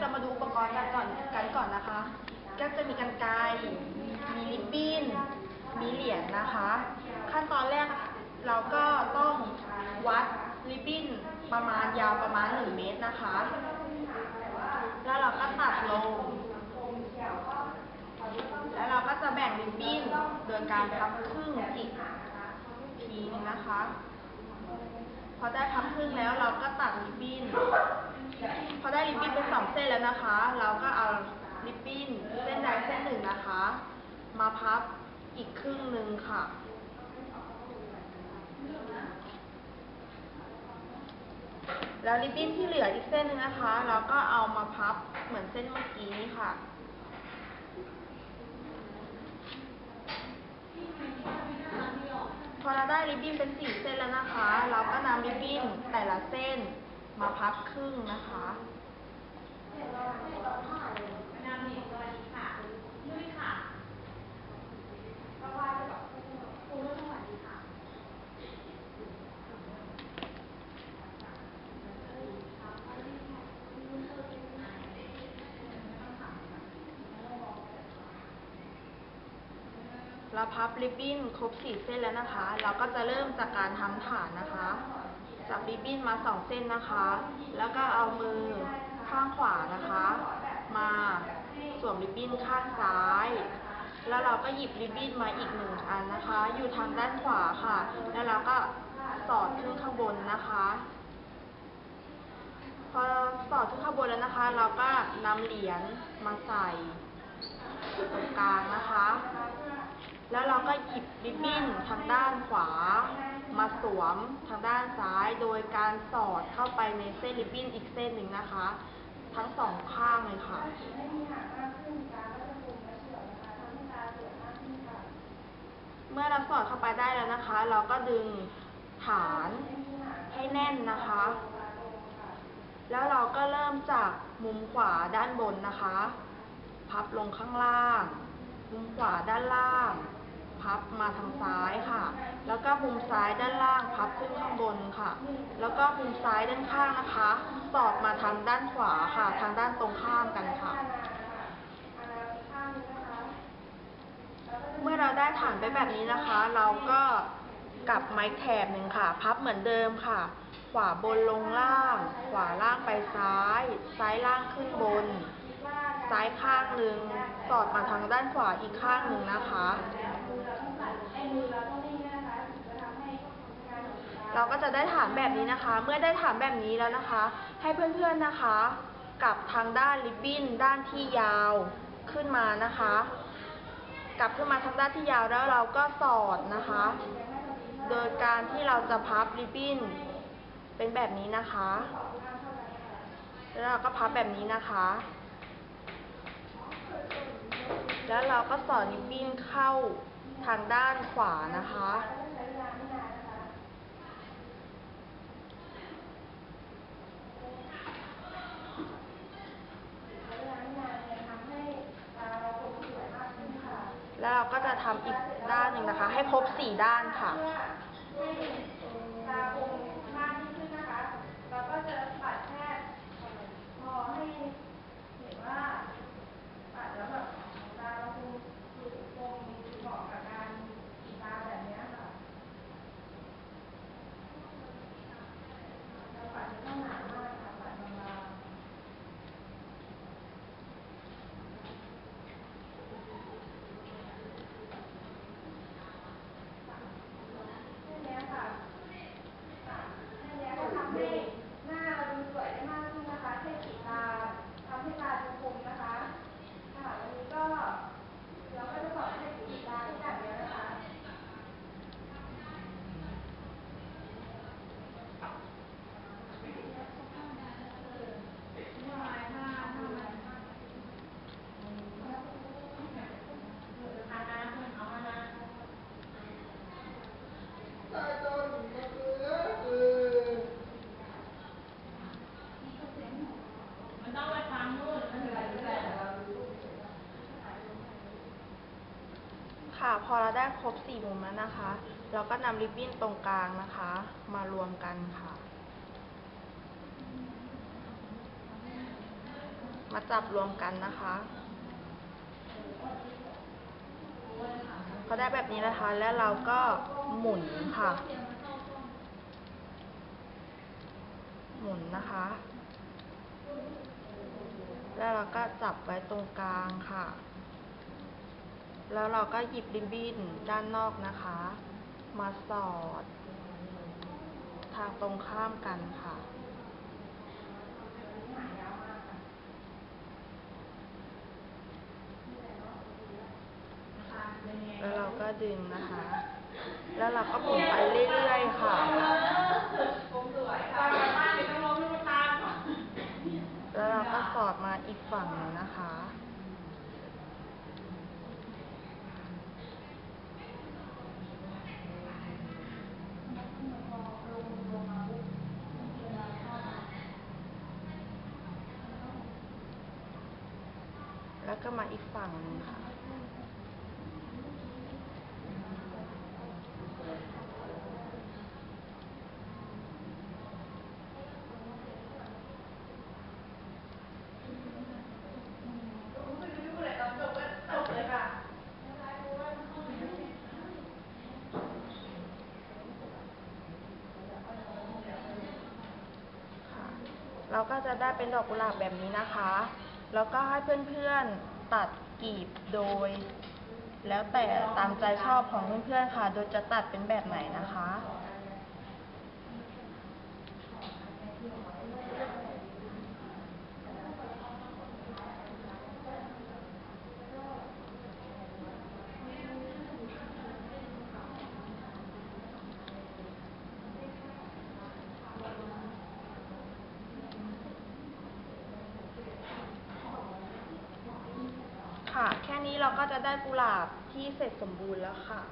จะมาดูอุปกรณ์กันก่อนกันก่อนนะคะก็จะมีกันไกรมีริบบิ้น มีเหรียญนะคะ ขั้นตอนแรกเราก็ต้องวัดริบบิ้นประมาณยาวประมาณ1เมตรนะคะ แล้วเราก็ตัดลง แล้วเราก็จะแบ่งริบบิ้นโดยการพับครึ่งอีกทีนึงนะคะ พอได้พับครึ่งแล้วเราก็ตัดริบบิ้น ริบบิ้นเสองเส้นแล้วนะคะ เราก็เอาริบบิ้นเส้นใดเส้นหนึ่งนะคะ มาพับอีกครึ่งหนึ่งค่ะ แล้วริบบิ้นที่เหลืออีกเส้นหนึ่งนะคะ เราก็เอามาพับเหมือนเส้นเมื่อกี้นี้ค่ะพอเราได้ริบบิ้นเป็นสี่เส้นแล้วนะคะ เราก็นำริบบิ้นแต่ละเส้นมาพับครึ่งนะคะ เราพับริบบิ้นครบสี่เส้นแล้วนะคะ เราก็จะเริ่มจากการทำฐานนะคะ จับริบบิ้นมาสองเส้นนะคะ แล้วก็เอามือ ข้างขวานะคะ มาสวมริบบิ้นข้างซ้าย แล้วเราก็หยิบริบบิ้นมาอีกหนึ่งอันนะคะ อยู่ทางด้านขวาค่ะ แล้วเราก็สอดขึ้นข้างบนนะคะ พอสอดขึ้นข้างบนแล้วนะคะ เราก็นำเหรียญมาใส่ตรงกลางนะคะ แล้วเราก็หยิบริบบิ้นทางด้านขวา มาสวมทางด้านซ้าย โดยการสอดเข้าไปในเส้นริบบิ้นอีกเส้นหนึ่งนะคะ ทั้งสองข้างเลยค่ะเมื่อเราสอดเข้าไปได้แล้วนะคะ เราก็ดึงฐานให้แน่นนะคะ แล้วเราก็เริ่มจากมุมขวาด้านบนนะคะ พับลงข้างล่าง มุมขวาด้านล่าง พับมาทางซ้ายค่ะ แล้วก็มุมซ้ายด้านล่างพับขึ้นข้างบนค่ะ แล้วก็มุมซ้ายด้านข้างนะคะ สอดมาทางด้านขวาค่ะ ทางด้านตรงข้ามกันค่ะ เมื่อเราได้ฐานไปแบบนี้นะคะ เราก็กลับไม้แถบหนึ่งค่ะ พับเหมือนเดิมค่ะ ขวาบนลงล่าง ขวาล่างไปซ้าย ซ้ายล่างขึ้นบน ซ้ายข้างหนึ่ง สอดมาทางด้านขวาอีกข้างหนึ่งนะคะ เราก็จะได้ฐานแบบนี้นะคะ เมื่อได้ฐานแบบนี้แล้วนะคะ ให้เพื่อนๆนะคะกลับทางด้านริบบิ้นด้านที่ยาวขึ้นมานะคะ กลับขึ้นมาทางด้านที่ยาวแล้วเราก็สอดนะคะ โดยการที่เราจะพับริบบิ้นเป็นแบบนี้นะคะ แล้วเราก็พับแบบนี้นะคะ แล้วเราก็สอดริบบิ้นเข้าทางด้านขวานะคะ แล้วเราก็จะทำอีกด้านหนึ่งนะคะ ให้ครบสี่ด้านค่ะตาคงมากยิ่งขึ้นนะคะเราก็จะปัดแค่พอให้เห็นว่าปัดแล้วแบบตาเราคงคือคงเหมาะกับการกีตาแบบเนี้ยค่ะเราปัดไม่ต้องหนามากค่ะปัดบางๆแค่เนี้ยค่ะ อันเนี้ยก็ทำให้หน้าเราดูสวยได้มากขึ้นนะคะเทขีตาทำให้ตาดูคมนะคะ ค่ะวันนี้ก็เราก็จะสอนเทขีตาที่แบบนี้นะคะ ค่ะ พอเราได้ครบสี่มุมแล้วนะคะ เราก็นำริบบิ้นตรงกลางนะคะ มารวมกันค่ะ มาจับรวมกันนะคะพอได้แบบนี้นะคะ แล้วเราก็หมุนค่ะ หมุนนะคะ แล้วเราก็จับไว้ตรงกลางค่ะ แล้วเราก็หยิบริบบิ้นด้านนอกนะคะ มาสอด ทางตรงข้ามกันค่ะ แล้วเราก็ดึงนะคะ แล้วเราก็หมุนไปเรื่อยๆค่ะ แล้วเราก็สอดมาอีกฝั่งหนึ่งนะคะ แล้วก็มาอีกฝั่งหนึ่งค่ะค่ะ เราก็จะได้เป็นดอกกุหลาบแบบนี้นะคะ แล้วก็ให้เพื่อนๆตัดกลีบโดย แล้วแต่ตามใจชอบของเพื่อนๆค่ะ โดยจะตัดเป็นแบบไหนนะคะ ค่ะ แค่นี้เราก็จะได้กุหลาบที่เสร็จสมบูรณ์แล้วค่ะ